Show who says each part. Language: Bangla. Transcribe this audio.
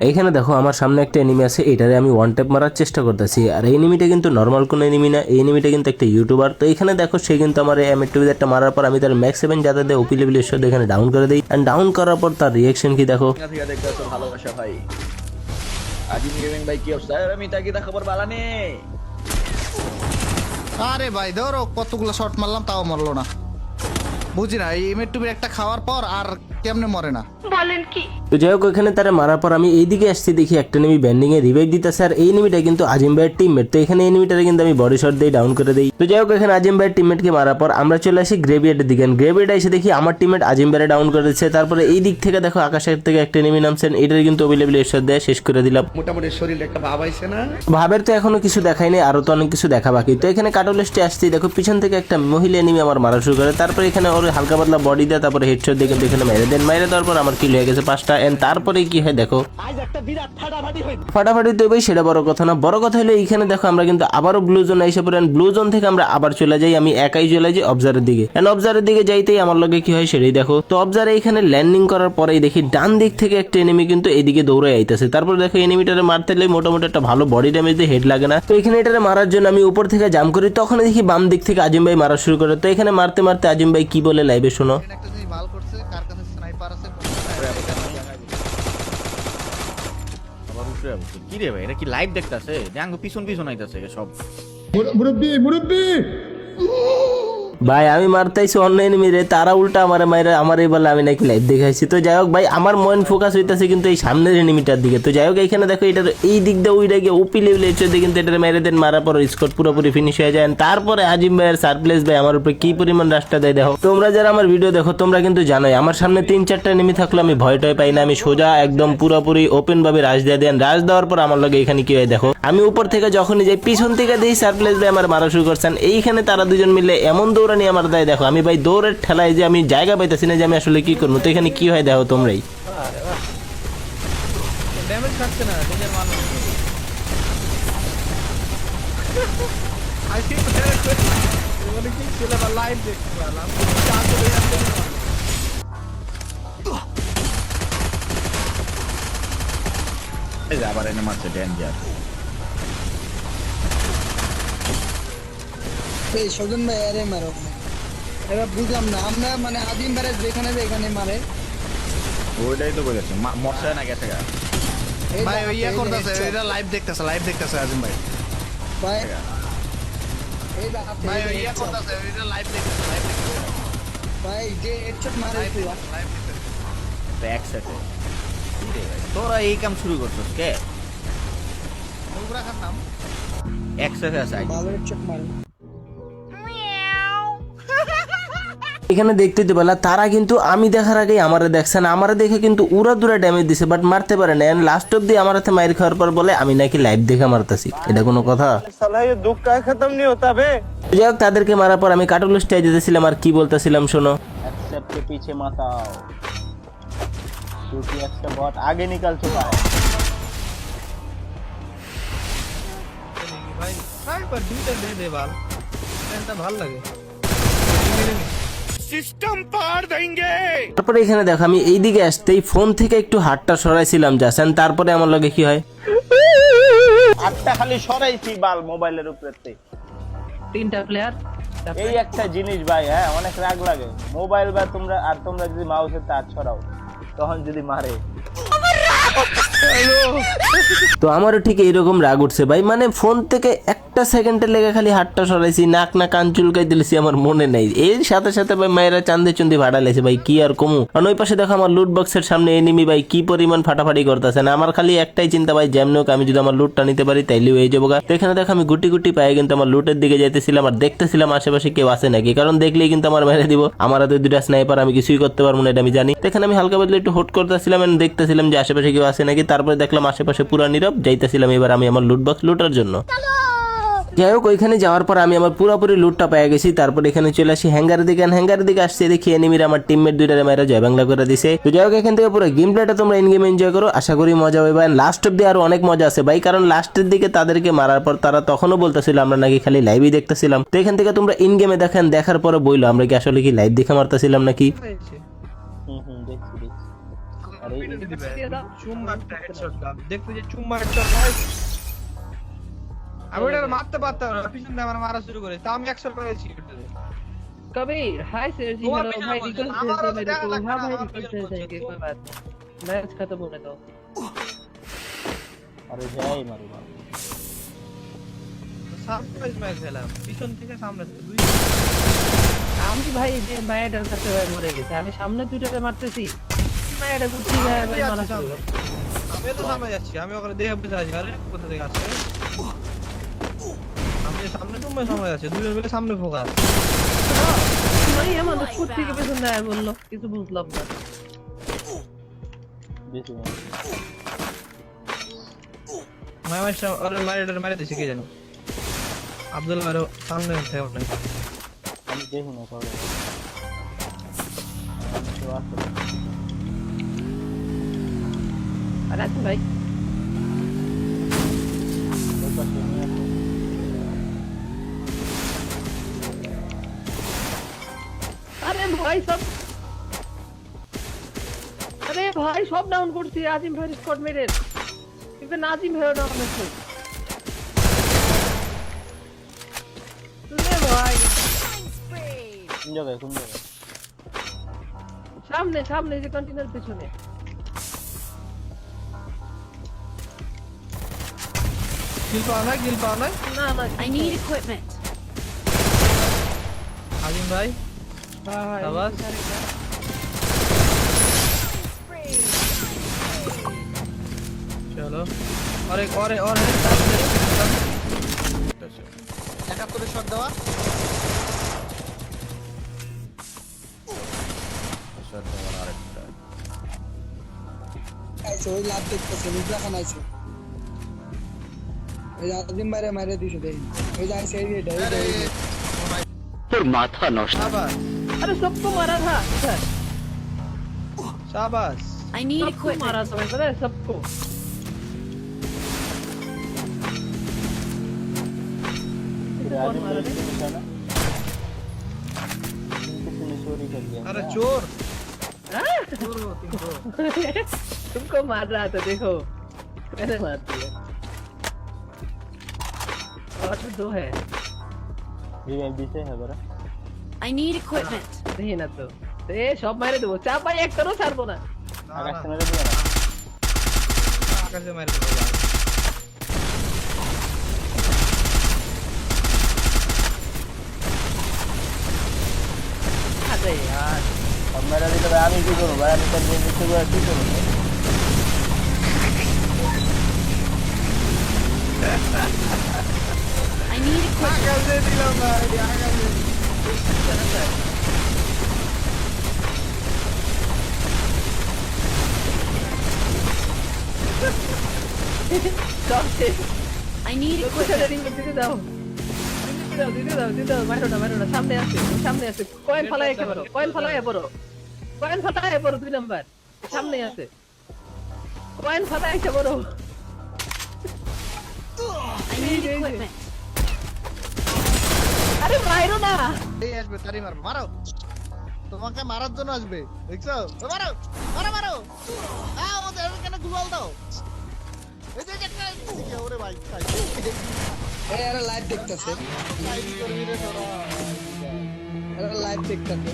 Speaker 1: এইখানে দেখো আমার সামনে একটা এনিমি আছে এটারে আমি ওয়ান ট্যাপ মারার চেষ্টা করতেছি। আর এই এনিমিটা কিন্তু নর্মাল কোনো এনিমি না এই এনিমিটা কিন্তু একটা ইউটিউবার তো এখানে দেখো সে কিন্তু আমার এই এমএ একটা মারার পর আমি তার ম্যাক্স সেভেন যাতে দেয় ওপি লেভেল এখানে ডাউন করে দিই। অ্যান্ড ডাউন করার পর তার রিয়াকশন কি দেখো?
Speaker 2: ভালোবাসা ভাই। আজিম গেমিং ভাই কি অবস্থা? আরে আমি তাকে খবর বালা নেই
Speaker 3: আরে ভাই ধরো কতগুলো শট মারলাম তাও মারলো না। বুঝি না এই টুবির একটা খাওয়ার পর আর কেমনে মরে না।
Speaker 1: তো যাই হোক ওখানে তারা মারার পর আমি এইদিকে আসছি দেখি একটা নেমি ব্যান্ডিং এ রিভাইভ দিতেছে আর এই নেমিটা কিন্তু আজিম ভাইয়ের টিমমেট তো এখানে এই নেমিটারে কিন্তু আমি বডি শট দিয়ে ডাউন করে দিই। তো যাই হোক এখানে আজিম ভাইয়ের টিমমেটকে মারার পর আমরা চলে আসি গ্রেভিয়ার্ডের দিকে। গ্রেভিয়ার্ডে এসে দেখি আমার টিমমেট আজিম ভাইয়ের ডাউন করে দিচ্ছে। তারপরে এই দিক থেকে দেখো আকাশের থেকে একটা নেমি নামছেন এটার কিন্তু অবিলেবল এর সাথে শেষ করে দিলাম।
Speaker 4: মোটামুটি শরীরে একটা ভাব আইছে না?
Speaker 1: ভাবের তো এখনও কিছু দেখায়নি আরও তো অনেক কিছু দেখা বাকি। তো এখানে কাটলেস্টে আসছি দেখো পিছন থেকে একটা মহিলা এনিমি আমার মারা শুরু করে। তারপরে এখানে ওর হালকা পাতলা বডি দেয় তারপরে হেডশট দিয়ে কিন্তু এখানে মেরে দেন মেরে দেওয়ার পর আমার কিল হয়ে গেছে পাঁচটা। এন্ড তারপরে কি হয় দেখো। ফাটাফাটি তো সেটা বড় কথা না। বড় কথা হলো এইখানে দেখো আমরা কিন্তু আবারও ব্লু জোন এসে পড়েন ব্লু জোন থেকে আমরা আবার চলে যাই আমি একাই চলে যাই অবজারের দিকে। এন্ড অবজারের দিকে যাইতেই আমার লগে কি হয় সেটাই দেখো। তো অবজারে এখানে ল্যান্ডিং করার পরেই দেখি ডান দিক থেকে একটা এনিমি কিন্তু এদিকে দৌড়ে আইতেছে। তারপর দেখো এনিমিটারে মারতে গেলে মোটামুটি একটা ভালো বডি ড্যামেজ দিয়ে হেড লাগে না। তো এখানে এটারে মারার জন্য আমি উপর থেকে জাম করি। তখন দেখি বাম দিক থেকে আজিম ভাই মারা শুরু করে। তো এখানে মারতে মারতে আজিম ভাই কি বলে লাইভে শোনো।
Speaker 3: আছে
Speaker 2: আবার উঠে যাব কি রে ভাই এটা কি লাইভ দেখতাছে? দেখো পিছন পিছন আইতাছে সব।
Speaker 1: ভাই, আমি মারতাইছি অন্য এনিমি রে, তারা উল্টা আমার মাইরে, আমার এই বলে আমি নাকি লাইভ দেখাইছি। তো যাই হোক ভাই, আমার মন ফোকাস হইতাছে কিন্তু এই সামনের এনিমিটার দিকে। তো যাই হোক এখানে দেখো, এটার এই দিক দিয়ে ওই গিয়ে ওপি লেভেল এসে কিন্তু এটার মেরে দেন, মারার পর স্কোর পুরোপুরি ফিনিশ হয়ে যায়। তারপরে আজিম ভাইয়ের সারপ্লেস ভাই আমার উপরে কি পরিমাণ রাস্তা দেয় দেখো। তোমরা যারা আমার ভিডিও দেখো, তোমরা কিন্তু জানোই, আমার সামনে তিন, চারটা এনিমি থাকলে আমি ভয় টয় পাই না, আমি সোজা একদম পুরোপুরি ওপেন ভাবে রাজ দিয়ে দেন। রাজ দেওয়ার পর আমার লগে এখানে কি হয় দেখো, আমি উপর থেকে যখনই যাই, পিছন থেকে দেখি সারপ্লেস ভাই আমার মারা শুরু করছেন। এইখানে তারা দুজন মিলে এমন দৌড়ানি আমার দেয় দেখো। আমি ভাই দৌড়ের ঠেলায় যে আমি জায়গা পাইতেছি না যে আমি আসলে কি করব। তো এখানে কি হয় দেখো তোমরাই।
Speaker 5: ড্যামেজ খাচ্ছে না নিজের
Speaker 2: এই
Speaker 6: সজন ভাই আরে মারো। এবার বুঝলাম না আমরা মানে আদিম বারে যেখানে যেখানে মারে।
Speaker 2: ওইটাই তো বলেছে মশা না গেছে গা।
Speaker 3: ভাই ওই ইয়া করতেছে এটা লাইভ দেখতেছে লাইভ দেখতেছে আজিম ভাই।
Speaker 6: ভাই
Speaker 3: ভাই ওই ইয়া করতেছে এটা লাইভ দেখতেছে লাইভ দেখতেছে।
Speaker 6: ভাই যে হেডশট মারে
Speaker 3: লাইভ দেখতেছে
Speaker 2: তো এক তোরা এই কাম শুরু করছিস কে?
Speaker 3: মুখ রাখার নাম।
Speaker 2: এক আছে
Speaker 6: ভালো হেডশট মারে।
Speaker 1: এখানে দেখতে তো পেলা তারা কিন্তু আমি দেখার আগেই আমারে দেখছে না আমারে দেখে কিন্তু উড়া দুরা ড্যামেজ দিছে বাট মারতে পারে না লাস্ট অব্দি আমার হাতে মাইর খাওয়ার পর বলে আমি নাকি লাইভ দেখে মারতাছি এটা কোনো কথা যাই হোক তাদেরকে মারার পর আমি কাটুল স্টাই যেতেছিলাম আর কি বলতেছিলাম শোনো
Speaker 7: एक्सेप्ट के पीछे मत आओ क्योंकि एक्सेप्ट बहुत आगे निकल चुका है
Speaker 5: ভাই স্নাইপার দুইটা দে দে বাল এটা পার দেঙ্গে
Speaker 1: তারপরে এখানে দেখো আমি এইদিকে আসতেই ফোন থেকে একটু হাতটা সরাইছিলাম জাসেন তারপরে আমার লগে কি হয়?
Speaker 7: হাতটা খালি সরাইছি বাল মোবাইলের উপরে
Speaker 5: তিনটা প্লেয়ার
Speaker 7: এই একটা জিনিস ভাই হ্যাঁ অনেক রাগ লাগে। মোবাইল বা তোমরা আর তোমরা যদি মাউসের তার ছড়াও তখন যদি মারে।
Speaker 1: তো আমারও ঠিক এইরকম রাগ উঠছে ভাই। মানে ফোন থেকে একটা সেকেন্ডের লেগে খালি হাতটা সরাইছি, নাক না কান চুলকাই দিলেছি, আমার মনে নাই। এর সাথে সাথে ভাই মায়েরা চান্দে চুন্দি ভাড়া লেছে ভাই, কি আর কমু? আর ওই পাশে দেখো আমার লুট বক্সের সামনে এনিমি ভাই কি পরিমাণ ফাটাফাটি করতেছে না? আমার খালি একটাই চিন্তা ভাই, যেমন হোক আমি যদি আমার লুটটা নিতে পারি তাইলে হয়ে যাব এখানে দেখো আমি গুটি গুটি পায়ে কিন্তু আমার লুটের দিকে যাইতেছিলাম আর দেখতেছিলাম আশেপাশে কেউ আছে নাকি? কারণ দেখলেই কিন্তু আমার মেরে দিব। আমার হাতে দুটা স্নাইপার আমি কিছুই করতে পারব না এটা আমি জানি। এখানে আমি হালকা বদলে একটু হোট করতেছিলাম দেখতেছিলাম যে আশেপাশে কেউ আছে নাকি তারপরে দেখলাম আশেপাশে পুরা নীরব যাইতেছিলাম এবার আমি আমার লুট বক্স লুটার জন্য। যাই হোক ওইখানে যাওয়ার পর আমি আমার পুরোপুরি লুটটা পেয়ে গেছি। তারপর এখানে চলে আসি হ্যাঙ্গারের দিকে। হ্যাঙ্গারের দিকে আসছে দেখি এনিমির আমার টিমমেট দুইটারে মেয়েরা জয় বাংলা করে দিছে। তো যাই হোক এখান থেকে পুরো গেম প্লেটা তোমরা ইন গেম এনজয় করো। আশা করি মজা হবে। ভাই লাস্ট অব্দি আরও অনেক মজা আছে ভাই। কারণ লাস্টের দিকে তাদেরকে মারার পর তারা তখনও বলতেছিল আমরা নাকি খালি লাইভই দেখতেছিলাম। তো এখান থেকে তোমরা ইন গেমে দেখেন দেখার পরে বইলো আমরা কি আসলে কি লাইভ দেখে মারতেছিলাম নাকি?
Speaker 7: হুম হুম দেখছি।
Speaker 5: চুম্মা একটা হেডশট দাও দেখতে যে চুম্মা হেডশট ভাই আমি ওটা মারতে পারতাম না পিছন দিয়ে আমার মারা শুরু করে তা আমি একশো করেছি ওটাতে।
Speaker 8: कबीर हाय सर जी
Speaker 5: वो
Speaker 8: हेलो
Speaker 5: भी
Speaker 8: भाई
Speaker 5: ना
Speaker 8: रिकॉल
Speaker 5: बोले, हमारा
Speaker 8: से
Speaker 5: तो
Speaker 8: मेरे
Speaker 5: क्या
Speaker 8: को
Speaker 5: लग
Speaker 8: हाँ
Speaker 5: रहा
Speaker 8: भाई
Speaker 5: है,
Speaker 8: रिकॉल
Speaker 5: आप
Speaker 8: से
Speaker 5: लोग
Speaker 8: जाएंगे
Speaker 5: बोलते
Speaker 8: कोई बात मैच खत्म होने दो
Speaker 7: আরে যাই মারু বাবা।
Speaker 5: সামনে ম্যাচ খেলাম পিছন থেকে সামনে থেকে দুই
Speaker 8: আমি ভাই যে মায়াটার কাছে ভাই মরে গেছে আমি সামনে দুইটাকে মারতেছি
Speaker 5: আমি তো যাচ্ছি আমি ওখানে আছি কোথা থেকে সামনে দুজন মিলে সামনে
Speaker 8: বলল বুঝলাম না
Speaker 5: কে জানো আব্দুল মারো সামনে
Speaker 7: আমি দেখি না খবর আমি তো আসলে
Speaker 8: আর আছেন ভাই
Speaker 7: ওই পাশে নিয়ে আসো।
Speaker 8: আরে ভাই সব আরে ভাই সব ডাউন করছি আজিম ভাই স্কট মেরে কিন্তু নাজিম ভাই ডাউন হচ্ছে রে ভাই
Speaker 7: কোন জায়গায় কোন জায়গায়
Speaker 8: সামনে সামনে যে কন্টেনার পেছনে
Speaker 5: কিল পাওয়া নাই কিল পাওয়া নাই
Speaker 8: না না
Speaker 9: I need equipment.
Speaker 5: আজিম ভাই আবার? চলো অরে অরে অরে
Speaker 3: একাত্তরে শট দেওয়া
Speaker 6: আইছে ওই লাভ দেখতেছে নিদ্রা খান আইছে दिस दे डर पर
Speaker 5: माथा
Speaker 8: अरे सबको मारा था। सर।
Speaker 9: शाबाश आई
Speaker 8: नीड
Speaker 9: इक्विपमेंट
Speaker 8: मारा सबको।
Speaker 5: अरे चोर।
Speaker 8: हाँ? तुमको मार रहा था देखो। मैंने मार दिया। पाँच में तो दो है।
Speaker 9: जल्दी से है
Speaker 8: बरा आई नीड इक्विपमेंट नहीं ना तो।, तो ए शॉप मारे तो
Speaker 5: दो
Speaker 7: चार
Speaker 5: भाई
Speaker 7: एक करो सर बोना
Speaker 5: आकाश से मारे
Speaker 8: दो यार
Speaker 9: आकाश से मारे
Speaker 5: दो यार अरे यार।
Speaker 8: अब मेरा
Speaker 9: भी तो
Speaker 8: बयान
Speaker 9: ही
Speaker 8: क्यों करूँ बयान तो नहीं की वो ठीक है মারো না সামনে আছে সামনে আছে কয়েন ফালাই বড় কয়েন ফালাই বড় কয়েন ফালাই বড় দুই নাম্বার সামনে আছে কয়েন ফালাই বড়
Speaker 9: I need equipment.
Speaker 8: আরে মাইরো না।
Speaker 3: এই আসবে তারি মার মারো। তোমাকে মারার জন্য আসবে দেখছ? ও মারো মারো মারো। আ ও দেখ কেন গুলাল দাও। এই যে একটা ওরে ভাই খাই
Speaker 6: এই আরে লাইভ দেখতেছে।
Speaker 3: খাই করবি রে তোরা
Speaker 6: লাইভ দেখতেছে।